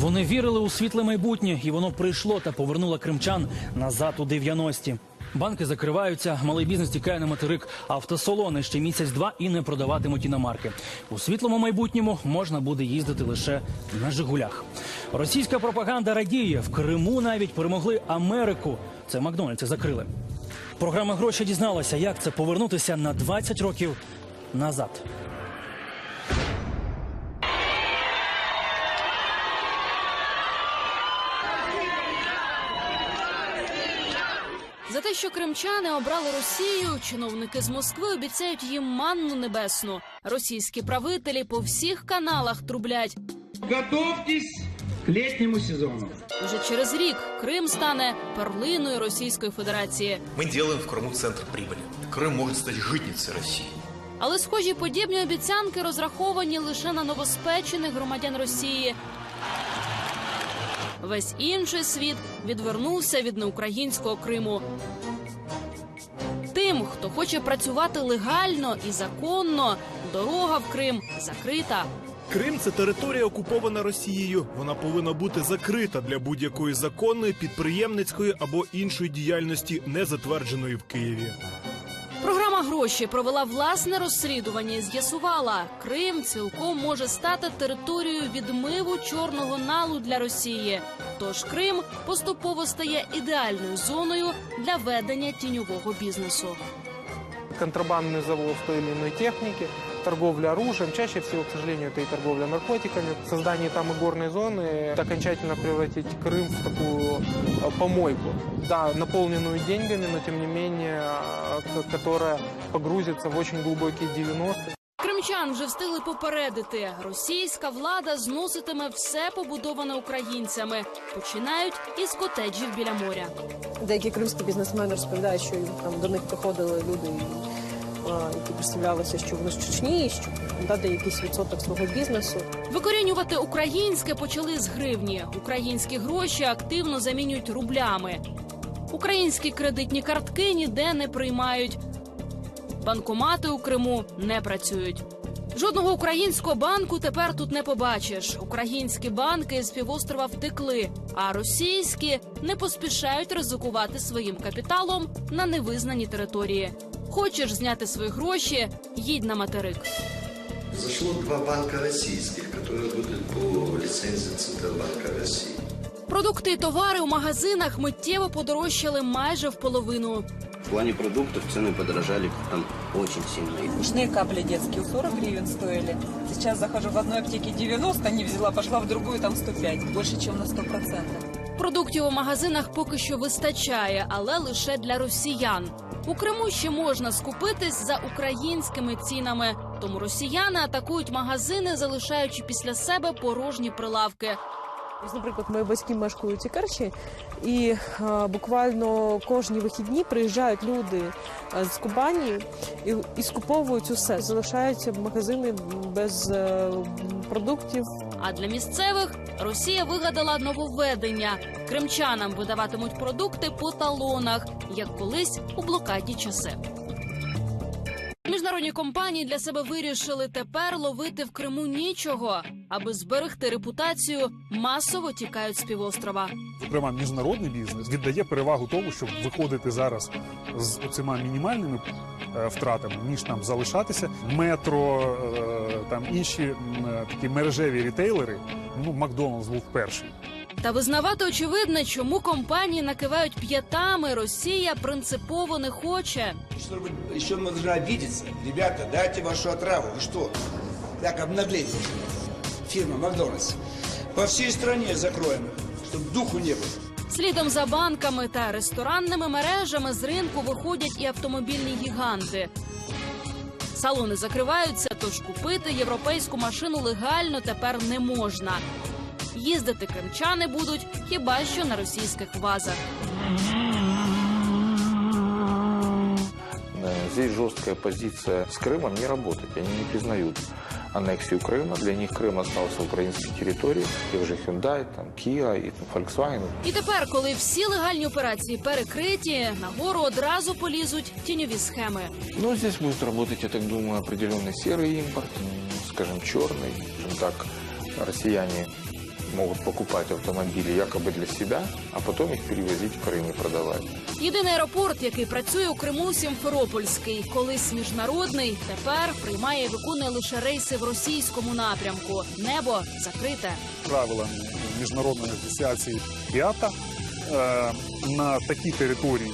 Вони вірили у світле майбутнє, і воно прийшло та повернуло кримчан назад у 90-ті. Банки закриваються, малий бізнес тікає на материк, автосалони ще місяць-два і не продаватимуть іномарки. У світлому майбутньому можна буде їздити лише на Жигулях. Російська пропаганда радіє в Криму навіть перемогли Америку. Це Макдональдси закрили. Програма гроші дізналася, як це повернутися на 20 років назад. За те, що кримчани обрали Росію, чиновники з Москви обіцяють їм манну небесну. Російські правителі по всіх каналах трублять. Готовьтесь к летнему сезону. Уже через рік Крим стане перлиною Російської Федерації. Мы делаем в Крыму центр прибыли. Крым может стать житницей России. Але схожі подібні обіцянки розраховані лише на новоспечених громадян Росії. Весь інший світ відвернувся від неукраїнського Криму. Тим, хто хоче працювати легально і законно, дорога в Крим закрита. Крим це територія окупована Росією. Вона повинна бути закрита для будь-якої законної, підприємницької або іншої діяльності, не затвердженої в Києві. Гроші провела власне розслідування і з'ясувала, Крим цілком може стати територією відмиву чорного налу для Росії. Тож Крим поступово стає ідеальною зоною для ведення тіньового бізнесу. Контрабандний завоз иной техники, торговля оружием, чаще всего, к сожалению, это и торговля наркотиками. Создание там игорной зоны окончательно превратить Крым в такую э, помойку. Да, наполненную деньгами, но тем не менее, э, к- которая погрузится в очень глубокие 90-е. Кримчан вже встигли попередити. Російська влада зноситиме все побудоване українцями. Починають із котеджів біля моря. Деякі кримські бізнесмени розповідають, що там до них приходили люди, а, які представлялися, що вони з Чечні, і дати якийсь відсоток свого бізнесу. Викорінювати українське почали з гривні. Українські гроші активно замінюють рублями. Українські кредитні картки ніде не приймають. Банкомати у Криму не працюють. Жодного українського банку тепер тут не побачиш. Українські банки з півострова втекли, а російські не поспішають ризикувати своїм капіталом на невизнані території. Хочеш зняти свої гроші? Їдь на материк. Зашло два банка российских, которые работают по лицензии Центробанка России. Продукти і товари у магазинах миттєво подорожчали майже в половину. В плане продуктов цены подорожали там очень сильно. И Ушные капли детские 40 гривен стоили. Сейчас захожу в одной аптеке 90, не взяла, пошла в другую, там 105. Больше, чем на 100%. Продуктів у магазинах поки що вистачає, але лише для росіян. У Криму ще можна скупитись за українськими цінами. Тому росіяни атакують магазини, залишаючи після себе порожні прилавки. Наприклад, мої батьки мешкають у Керчі, і а, буквально кожні вихідні приїжджають люди а, з Кубані і, і скуповують усе. Залишаються магазини без е, продуктів, А для місцевих Росія вигадала нововведення. Кримчанам видаватимуть продукти по талонах, як колись у блокадні часи. Міжнародні компанії для себе вирішили тепер ловити в Криму нічого, аби зберегти репутацію, масово тікають з півострова. зокрема міжнародний бізнес віддає перевагу тому, щоб виходити зараз з оцима мінімальними е, втратами, ніж там залишатися. Метро, е, там інші е, такі мережеві рітейлери. Ну, Макдоналдс був перший. Та визнавати очевидне, чому компанії накивають п'ятами, Росія принципово не хоче. Чтобы еще мы должны обидеться. Ребята, дайте вашу отраву. Вы что? Так обнаглеть должны. Фирма Макдональдс. По всей стране закроем их, чтобы духу не было. Слідом за банками та ресторанними мережами з ринку виходять і автомобільні гіганти. Салони закриваються, тож купити європейську машину легально тепер не можна. Їздити кримчани будуть хіба що на російських вазах. Э, Здесь жесткая позиция с Крымом не работает. Они не признают аннексию Крыма. Для них Крым остался украинской территорией. Те же Hyundai, там, Kia и там, Volkswagen. І тепер, коли всі легальні операції перекриті, нагору одразу полізуть тіньові схеми. Но здесь будет работать, я так думаю, определенный серый импорт, м, скажем, черный. Скажем так, россияне могут покупать автомобили якобы для себя, а потом их перевозить в Крым и продавать. Єдиний аеропорт, який працює у Криму, Сімферопольський, колись міжнародний, тепер приймає і виконує лише рейси в російському напрямку. Небо закрите. правилами міжнародної асоціації ІАТА е, на такій території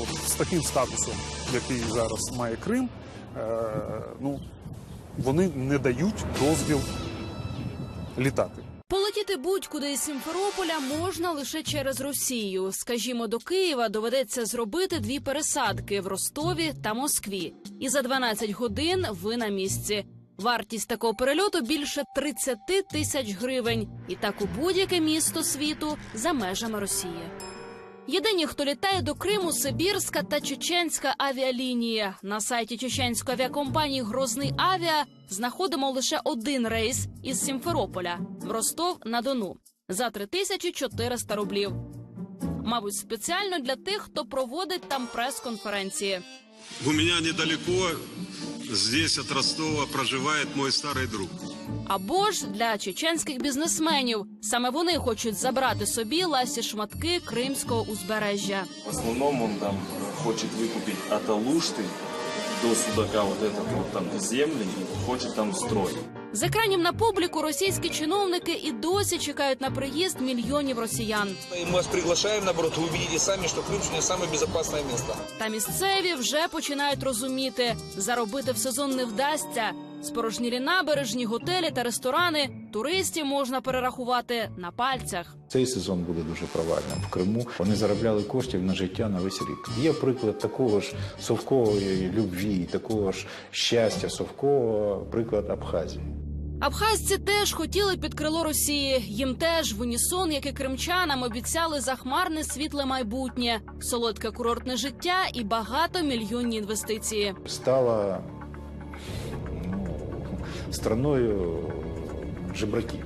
от, з таким статусом, який зараз має Крим, е, ну, вони не дають дозвіл літати. Полетіти будь-куди із Сімферополя можна лише через Росію. Скажімо, до Києва доведеться зробити дві пересадки в Ростові та Москві. І за 12 годин ви на місці. Вартість такого перельоту більше 30 тисяч гривень. І так у будь-яке місто світу за межами Росії. Єдині, хто літає до Криму, Сибірська та Чеченська авіалінії. На сайті чеченської авіакомпанії Грозний Авіа знаходимо лише один рейс із Сімферополя в Ростов на Дону за 3400 рублів. Мабуть, спеціально для тих, хто проводить там прес-конференції. У меня недалеко, здесь от Ростова, проживает мой старый друг. Або ж для чеченських бізнесменів. Саме вони хочуть забрати собі ласі шматки кримського узбережжя. В основном он там хочет выкупить от Алушты до Судака вот этот вот там земли и хочет там строить. З екранів на публіку російські чиновники і досі чекають на приїзд мільйонів росіян. И мы вас приглашаем, наоборот, вы увидите сами, что Крым не самое безопасное место. Та місцеві вже починають розуміти, заробити в сезон не вдасться. Спорожнілі набережні, готелі та ресторани туристів можна перерахувати на пальцях. Цей сезон буде дуже провальним в Криму. Вони заробляли коштів на життя на весь рік. Є приклад такого ж совкової любві, такого ж щастя совкового, приклад Абхазії. Абхазці теж хотіли під крило Росії. Їм теж в унісон, як і кримчанам, обіцяли захмарне світле майбутнє, солодке курортне життя і багатомільйонні інвестиції. Стала страною жебраків.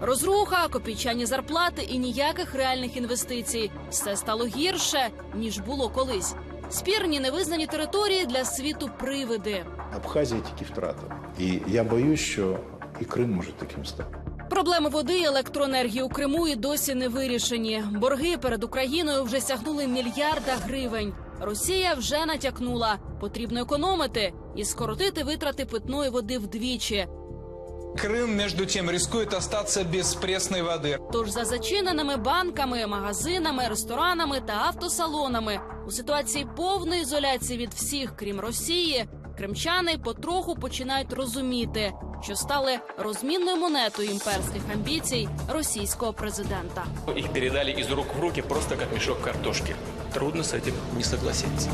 Розруха, копійчані зарплати і ніяких реальних інвестицій. Все стало гірше ніж було колись. Спірні невизнані території для світу привиди. Абхазія тільки втрата. І я боюсь, що і Крим може таким стати. Проблеми води і електроенергії у Криму і досі не вирішені. Борги перед Україною вже сягнули мільярда гривень. Росія вже натякнула, потрібно економити і скоротити витрати питної води вдвічі. Крым, между тем, рискует остаться без пресной воды. Тож за зачиненими банками, магазинами, ресторанами та автосалонами у ситуації повної ізоляції від всіх, крім Росії, кримчани потроху починають розуміти, що стали розмінною монетою імперських амбіцій російського президента. Их передали из рук в руки просто как мешок картошки. Трудно с этим не согласиться.